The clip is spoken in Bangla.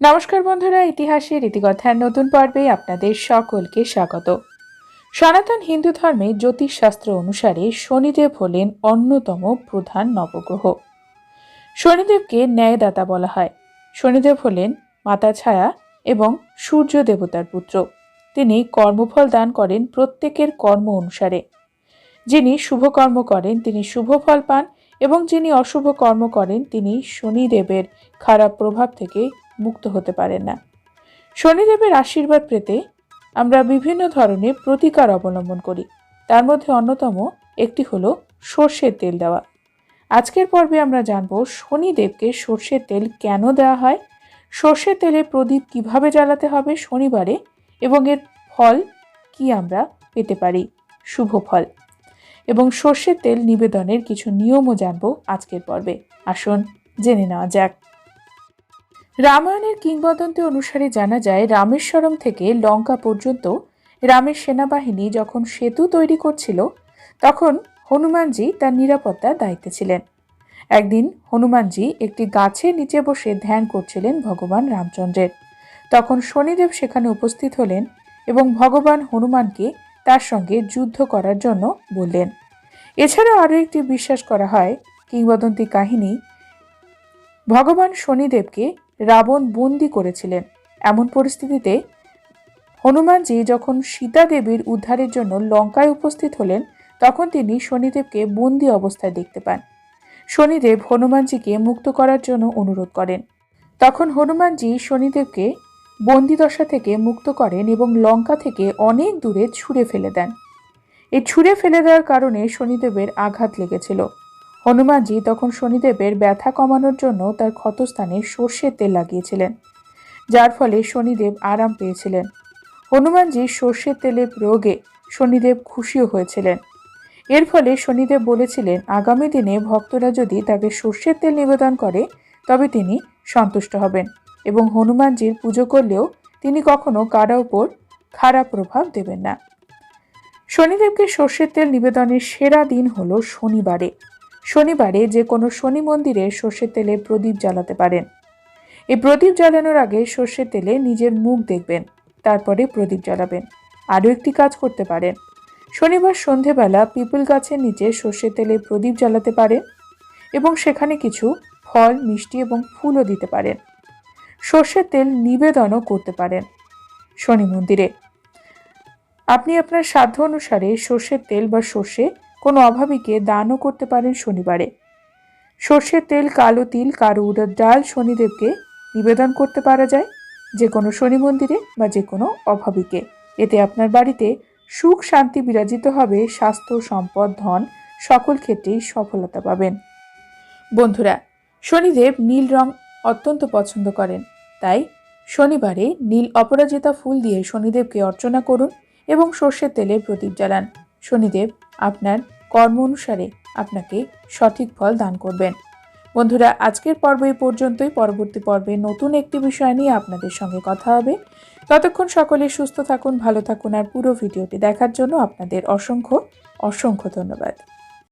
নমস্কার বন্ধুরা, ইতিহাসের ইতিকথার নতুন পর্বে আপনাদের সকলকে স্বাগত। সনাতন হিন্দু ধর্মে জ্যোতিষশাস্ত্র অনুসারে শনিদেব হলেন অন্যতম প্রধান নবগ্রহ। শনিদেবকে ন্যায়দাতা বলা হয়। শনিদেব হলেন মাতা ছায়া এবং সূর্য দেবতার পুত্র। তিনি কর্মফল দান করেন প্রত্যেকের কর্ম অনুসারে। যিনি শুভকর্ম করেন, তিনি শুভ ফল পান এবং যিনি অশুভ কর্ম করেন, তিনি শনিদেবের খারাপ প্রভাব থেকে মুক্ত হতে পারেন না। শনিদেবের আশীর্বাদ পেতে আমরা বিভিন্ন ধরনের প্রতিকার অবলম্বন করি। তার মধ্যে অন্যতম একটি হলো সর্ষের তেল দেওয়া। আজকের পর্বে আমরা জানব শনিদেবকে সর্ষের তেল কেন দেওয়া হয়, সর্ষের তেলে প্রদীপ কীভাবে জ্বালাতে হবে শনিবারে, এবং এর ফল কি আমরা পেতে পারি। শুভ ফল। এবং সর্ষের তেল নিবেদনের কিছু নিয়মও জানব আজকের পর্বে। আসুন, জেনে নেওয়া যাক। রামায়ণের কিংবদন্তি অনুসারে জানা যায়, রামেশ্বরম থেকে লঙ্কা পর্যন্ত রামের সেনাবাহিনী যখন সেতু তৈরি করছিল, তখন হনুমানজি তার নিরাপত্তার দায়িত্বে ছিলেন। একদিন হনুমানজি একটি গাছের নিচে বসে ধ্যান করছিলেন ভগবান রামচন্দ্রের। তখন শনিদেব সেখানে উপস্থিত হলেন এবং ভগবান হনুমানকে তার সঙ্গে যুদ্ধ করার জন্য বললেন। এছাড়াও আরও একটি বিশ্বাস করা হয়, কিংবদন্তি কাহিনী, ভগবান শনিদেবকে রাবণ বন্দি করেছিলেন। এমন পরিস্থিতিতে হনুমানজি যখন সীতা দেবীর উদ্ধারের জন্য লঙ্কায় উপস্থিত হলেন, তখন তিনি শনিদেবকে বন্দি অবস্থায় দেখতে পান। শনিদেব হনুমানজিকে মুক্ত করার জন্য অনুরোধ করেন। তখন হনুমানজি শনিদেবকে বন্দিদশা থেকে মুক্ত করেন এবং লঙ্কা থেকে অনেক দূরে ছুঁড়ে ফেলে দেন। এই ছুঁড়ে ফেলে দেওয়ার কারণে শনিদেবের আঘাত লেগেছিল। হনুমানজি তখন শনিদেবের ব্যথা কমানোর জন্য তার ক্ষতস্থানে সর্ষের তেল লাগিয়েছিলেন, যার ফলে শনিদেব আরাম পেয়েছিলেন। হনুমানজি সর্ষের তেলের প্রয়োগে শনিদেব খুশিও হয়েছিলেন। এর ফলে শনিদেব বলেছিলেন, আগামী দিনে ভক্তরা যদি তাকে সর্ষের তেল নিবেদন করে, তবে তিনি সন্তুষ্ট হবেন এবং হনুমানজির পুজো করলেও তিনি কখনো কারও উপর খারাপ প্রভাব দেবেন না। শনিদেবকে সর্ষের তেল নিবেদনের সেরা দিন হলো শনিবারে। শনিবারে যে কোনো শনি মন্দিরে সর্ষের তেলে প্রদীপ জ্বালাতে পারেন। এই প্রদীপ জ্বালানোর আগে সর্ষের তেলে নিজের মুখ দেখবেন, তারপরে প্রদীপ জ্বালাবেন। আরও একটি কাজ করতে পারেন। শনিবার সন্ধেবেলা পিপল গাছের নিচে সর্ষের তেলে প্রদীপ জ্বালাতে পারেন এবং সেখানে কিছু ফল, মিষ্টি এবং ফুলও দিতে পারেন। সর্ষের তেল নিবেদনও করতে পারেন শনি মন্দিরে। আপনি আপনার সাধ্য অনুসারে সর্ষের তেল বা সর্ষে কোনো অভাবীকে দানও করতে পারেন শনিবারে। সর্ষের তেল, কালো তিল, কারও উড়ার ডাল শনিদেবকে নিবেদন করতে পারা যায়, যে কোনো শনি মন্দিরে বা যে কোনো অভাবীকে। এতে আপনার বাড়িতে সুখ, শান্তি বিরাজিত হবে, স্বাস্থ্য, সম্পদ, ধন সকল ক্ষেত্রেই সফলতা পাবেন। বন্ধুরা, শনিদেব নীল রং অত্যন্ত পছন্দ করেন। তাই শনিবারে নীল অপরাজিতা ফুল দিয়ে শনিদেবকে অর্চনা করুন। এবং সর্ষের তেলে প্রদীপ জ্বালান। শনিদেব আপনার কর্ম অনুসারে আপনাকে সঠিক ফল দান করবেন। বন্ধুরা, আজকের পর্ব এই পর্যন্তই। পরবর্তী পর্বে নতুন একটি বিষয় নিয়ে আপনাদের সঙ্গে কথা হবে। ততক্ষণ সকলে সুস্থ থাকুন, ভালো থাকুন, আর পুরো ভিডিওটি দেখার জন্য আপনাদের অসংখ্য অসংখ্য ধন্যবাদ।